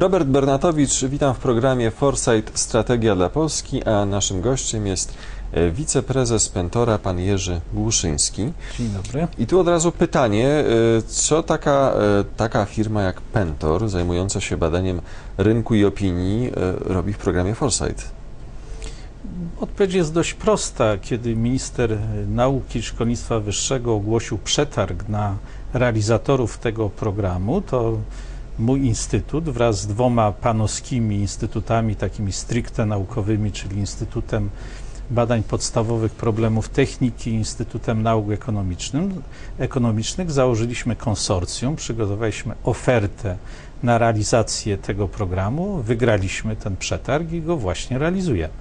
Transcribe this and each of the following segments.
Robert Bernatowicz, witam w programie Foresight Strategia dla Polski, a naszym gościem jest e, wiceprezes Pentora, pan Jerzy Głuszyński. Dzień dobry. I tu od razu pytanie, e, co taka, e, taka firma jak Pentor, zajmująca się badaniem rynku i opinii, robi w programie Foresight? Odpowiedź jest dość prosta. Kiedy minister nauki i szkolnictwa wyższego ogłosił przetarg na realizatorów tego programu, to mój instytut wraz z dwoma panowskimi instytutami, takimi stricte naukowymi, czyli Instytutem Badań Podstawowych Problemów Techniki i Instytutem Nauk Ekonomicznych założyliśmy konsorcjum, przygotowaliśmy ofertę na realizację tego programu, wygraliśmy ten przetarg i go właśnie realizujemy.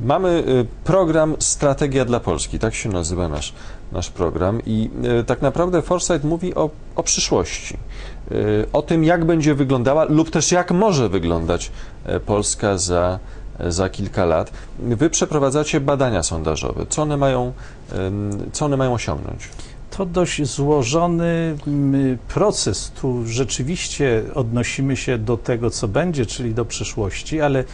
Mamy y, program Strategia dla Polski, tak się nazywa nasz, nasz program i y, tak naprawdę Foresight mówi o, o przyszłości, y, o tym jak będzie wyglądała lub też jak może wyglądać e, Polska za, za kilka lat. Wy przeprowadzacie badania sondażowe, co one mają, co one mają osiągnąć? To dość złożony mm, proces. Tu rzeczywiście odnosimy się do tego, co będzie, czyli do przyszłości, ale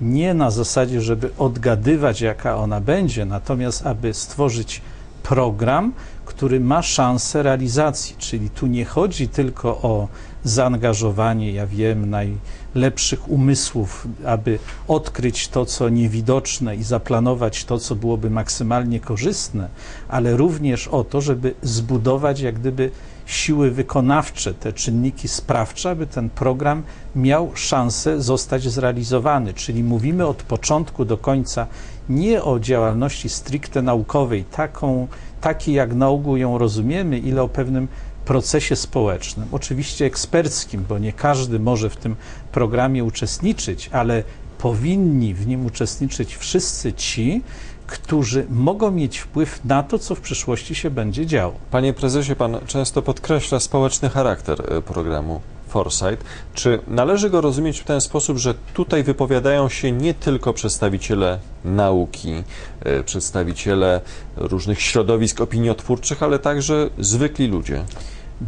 nie na zasadzie, żeby odgadywać, jaka ona będzie, natomiast aby stworzyć program, który ma szansę realizacji. Czyli tu nie chodzi tylko o zaangażowanie, ja wiem, najlepszych umysłów, aby odkryć to, co niewidoczne i zaplanować to, co byłoby maksymalnie korzystne, ale również o to, żeby zbudować jak gdyby siły wykonawcze, te czynniki sprawcze, aby ten program miał szansę zostać zrealizowany. Czyli mówimy od początku do końca nie o działalności stricte naukowej, taką, takiej jak na ogół ją rozumiemy, ile o pewnym procesie społecznym, oczywiście eksperckim, bo nie każdy może w tym programie uczestniczyć, ale powinni w nim uczestniczyć wszyscy ci, którzy mogą mieć wpływ na to, co w przyszłości się będzie działo. Panie prezesie, pan często podkreśla społeczny charakter e, programu Foresight. Czy należy go rozumieć w ten sposób, że tutaj wypowiadają się nie tylko przedstawiciele nauki, e, przedstawiciele różnych środowisk opiniotwórczych, ale także zwykli ludzie?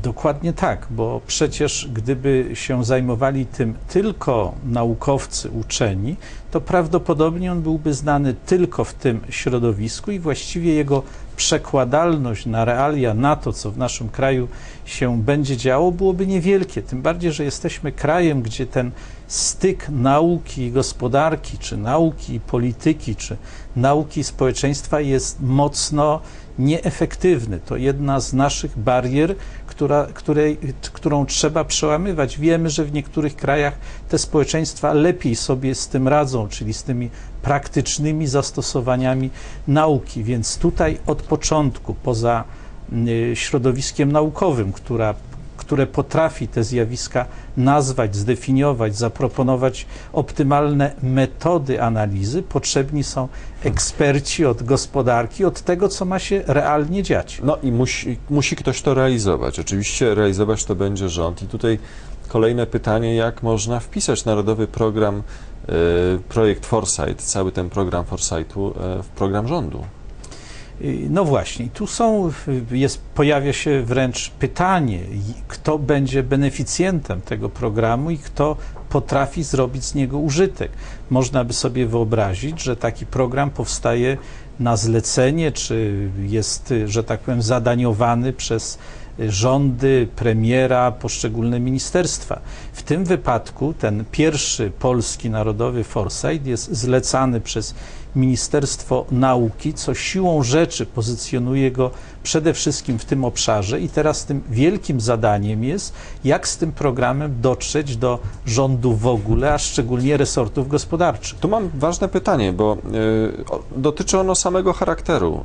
Dokładnie tak, bo przecież gdyby się zajmowali tym tylko naukowcy, uczeni, to prawdopodobnie on byłby znany tylko w tym środowisku i właściwie jego przekładalność na realia, na to, co w naszym kraju się będzie działo, byłoby niewielkie. Tym bardziej, że jesteśmy krajem, gdzie ten styk nauki i gospodarki, czy nauki i polityki, czy nauki i społeczeństwa jest mocno nieefektywny. To jedna z naszych barier, która, której, którą trzeba przełamywać. Wiemy, że w niektórych krajach te społeczeństwa lepiej sobie z tym radzą, czyli z tymi praktycznymi zastosowaniami nauki. Więc tutaj od początku, poza y, środowiskiem naukowym, która które potrafi te zjawiska nazwać, zdefiniować, zaproponować optymalne metody analizy, potrzebni są eksperci od gospodarki, od tego, co ma się realnie dziać. No i musi, musi ktoś to realizować. Oczywiście realizować to będzie rząd. I tutaj kolejne pytanie, jak można wpisać narodowy program, y, projekt Foresight, cały ten program Foresightu y, w program rządu? No właśnie, tu są, jest, pojawia się wręcz pytanie, kto będzie beneficjentem tego programu i kto potrafi zrobić z niego użytek. Można by sobie wyobrazić, że taki program powstaje na zlecenie, czy jest, że tak powiem, zadaniowany przez rządy, premiera, poszczególne ministerstwa. W tym wypadku ten pierwszy polski narodowy foresight jest zlecany przez Ministerstwo Nauki, co siłą rzeczy pozycjonuje go przede wszystkim w tym obszarze i teraz tym wielkim zadaniem jest, jak z tym programem dotrzeć do rządu w ogóle, a szczególnie resortów gospodarczych. Tu mam ważne pytanie, bo y, dotyczy ono samego charakteru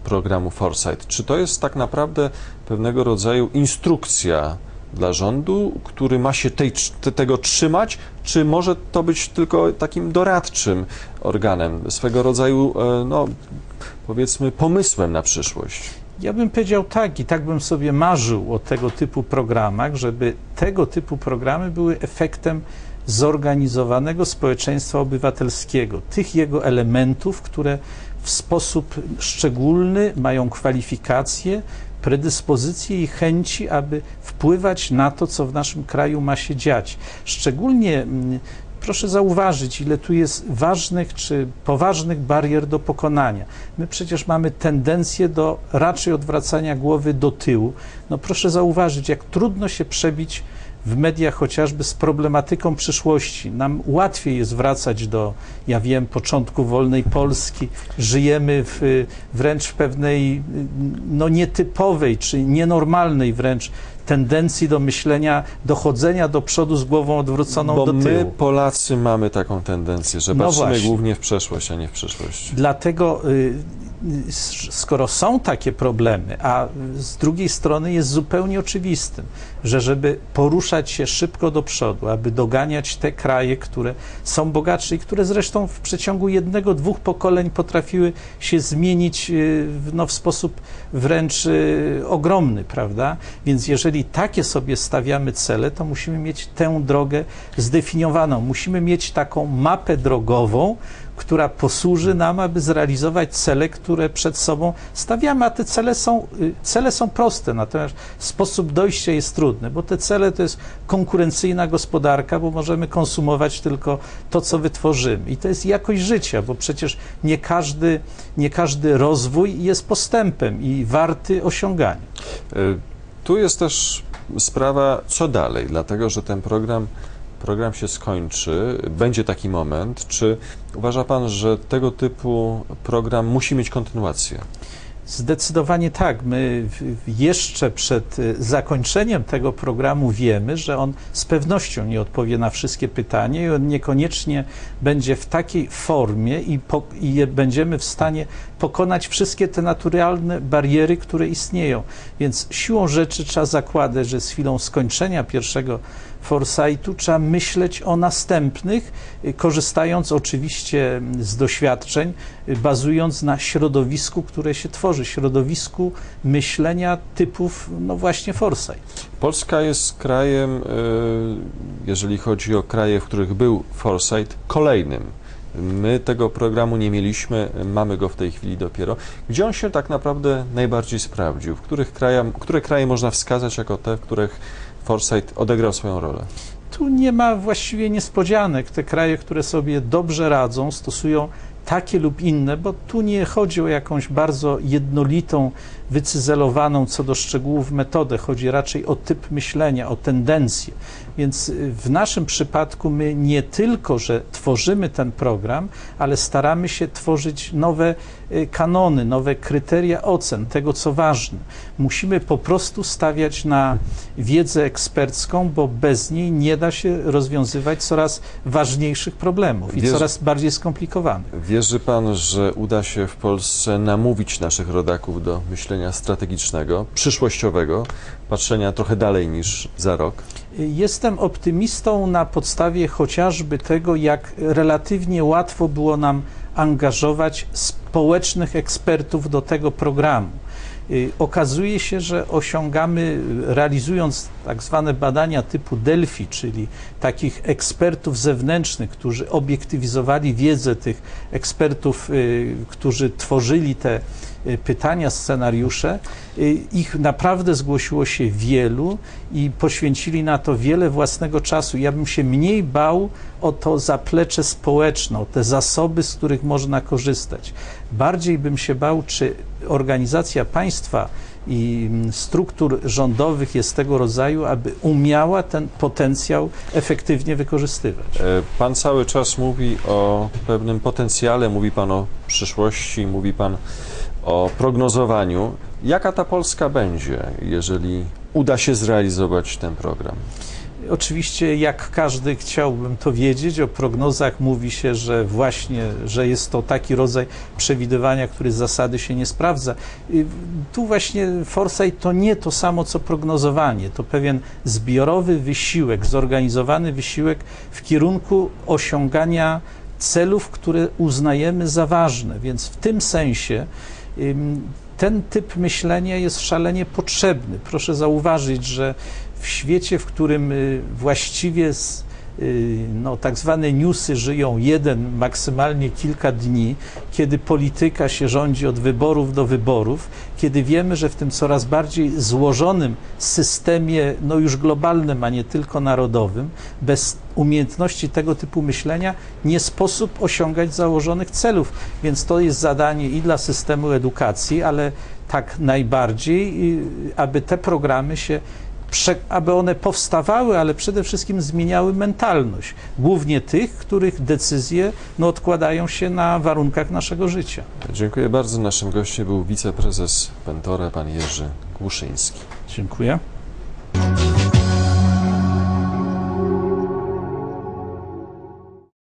y, programu Foresight. Czy to jest tak naprawdę pewnego rodzaju instrukcja dla rządu, który ma się tej, te, tego trzymać, czy może to być tylko takim doradczym organem, swego rodzaju, e, no, powiedzmy, pomysłem na przyszłość? Ja bym powiedział tak i tak bym sobie marzył o tego typu programach, żeby tego typu programy były efektem zorganizowanego społeczeństwa obywatelskiego, tych jego elementów, które w sposób szczególny mają kwalifikacje, predyspozycje i chęci, aby wpływać na to, co w naszym kraju ma się dziać. Szczególnie mm, proszę zauważyć, ile tu jest ważnych czy poważnych barier do pokonania. My przecież mamy tendencję do raczej odwracania głowy do tyłu. No proszę zauważyć, jak trudno się przebić w mediach chociażby z problematyką przyszłości. Nam łatwiej jest wracać do, ja wiem, początku wolnej Polski. Żyjemy w, wręcz w pewnej no, nietypowej czy nienormalnej wręcz tendencji do myślenia, dochodzenia do przodu z głową odwróconą Bo do tyłu. my, Polacy, mamy taką tendencję, że No patrzymy właśnie. głównie w przeszłość, a nie w przyszłość. Dlatego, y, skoro są takie problemy, a z drugiej strony jest zupełnie oczywistym, że żeby poruszać się szybko do przodu, aby doganiać te kraje, które są bogatsze i które zresztą w przeciągu jednego, dwóch pokoleń potrafiły się zmienić y, no, w sposób wręcz y, ogromny, prawda? Więc jeżeli takie sobie stawiamy cele, to musimy mieć tę drogę zdefiniowaną. Musimy mieć taką mapę drogową, która posłuży nam, aby zrealizować cele, które przed sobą stawiamy, a te cele są, y, cele są proste, natomiast sposób dojścia jest trudny, bo te cele to jest konkurencyjna gospodarka, bo możemy konsumować tylko to, co wytworzymy. I to jest jakość życia, bo przecież nie każdy, nie każdy rozwój jest postępem i warty osiągania. Y, Tu jest też sprawa, co dalej, dlatego że ten program, program się skończy, będzie taki moment. Czy uważa Pan, że tego typu program musi mieć kontynuację? Zdecydowanie tak. My jeszcze przed y, zakończeniem tego programu wiemy, że on z pewnością nie odpowie na wszystkie pytania i on niekoniecznie będzie w takiej formie i, po, i będziemy w stanie pokonać wszystkie te naturalne bariery, które istnieją. Więc siłą rzeczy trzeba zakładać, że z chwilą skończenia pierwszego Foresightu trzeba myśleć o następnych, y, korzystając oczywiście mm, z doświadczeń, y, bazując na środowisku, które się tworzy, środowisku myślenia typów, no właśnie Foresight. Polska jest krajem, y, jeżeli chodzi o kraje, w których był Foresight, kolejnym. My tego programu nie mieliśmy, mamy go w tej chwili dopiero. Gdzie on się tak naprawdę najbardziej sprawdził? W których kraja, które kraje można wskazać jako te, w których Foresight odegrał swoją rolę? Tu nie ma właściwie niespodzianek. Te kraje, które sobie dobrze radzą, stosują takie lub inne, bo tu nie chodzi o jakąś bardzo jednolitą, wycyzelowaną co do szczegółów metodę. Chodzi raczej o typ myślenia, o tendencje. Więc y, w naszym przypadku my nie tylko, że tworzymy ten program, ale staramy się tworzyć nowe y, kanony, nowe kryteria ocen tego, co ważne. Musimy po prostu stawiać na wiedzę ekspercką, bo bez niej nie da się rozwiązywać coraz ważniejszych problemów i Wiesz- coraz bardziej skomplikowanych. Wierzy Pan, że uda się w Polsce namówić naszych rodaków do myślenia strategicznego, przyszłościowego, patrzenia trochę dalej niż za rok? Jestem optymistą na podstawie chociażby tego, jak relatywnie łatwo było nam angażować społecznych ekspertów do tego programu. Y, Okazuje się, że osiągamy, realizując tak zwane badania typu Delphi, czyli takich ekspertów zewnętrznych, którzy obiektywizowali wiedzę tych ekspertów, y, którzy tworzyli te pytania, scenariusze. Y, Ich naprawdę zgłosiło się wielu i poświęcili na to wiele własnego czasu. Ja bym się mniej bał o to zaplecze społeczne, o te zasoby, z których można korzystać. Bardziej bym się bał, czy organizacja państwa i mm, struktur rządowych jest tego rodzaju, aby umiała ten potencjał efektywnie wykorzystywać. E, Pan cały czas mówi o pewnym potencjale, mówi Pan o przyszłości, mówi Pan o prognozowaniu. Jaka ta Polska będzie, jeżeli uda się zrealizować ten program? Oczywiście, jak każdy chciałbym to wiedzieć, o prognozach mówi się, że właśnie, że jest to taki rodzaj przewidywania, który z zasady się nie sprawdza. Y, Tu właśnie foresight to nie to samo, co prognozowanie. To pewien zbiorowy wysiłek, zorganizowany wysiłek w kierunku osiągania celów, które uznajemy za ważne. Więc w tym sensie ten typ myślenia jest szalenie potrzebny. Proszę zauważyć, że w świecie, w którym y, właściwie z no, tak zwane newsy żyją jeden, maksymalnie kilka dni, kiedy polityka się rządzi od wyborów do wyborów, kiedy wiemy, że w tym coraz bardziej złożonym systemie, no już globalnym, a nie tylko narodowym, bez umiejętności tego typu myślenia nie sposób osiągać założonych celów. Więc to jest zadanie i dla systemu edukacji, ale tak najbardziej, y, aby te programy się aby one powstawały, ale przede wszystkim zmieniały mentalność, głównie tych, których decyzje no, odkładają się na warunkach naszego życia. Dziękuję bardzo. Naszym gościem był wiceprezes Pentore, pan Jerzy Głuszyński. Dziękuję.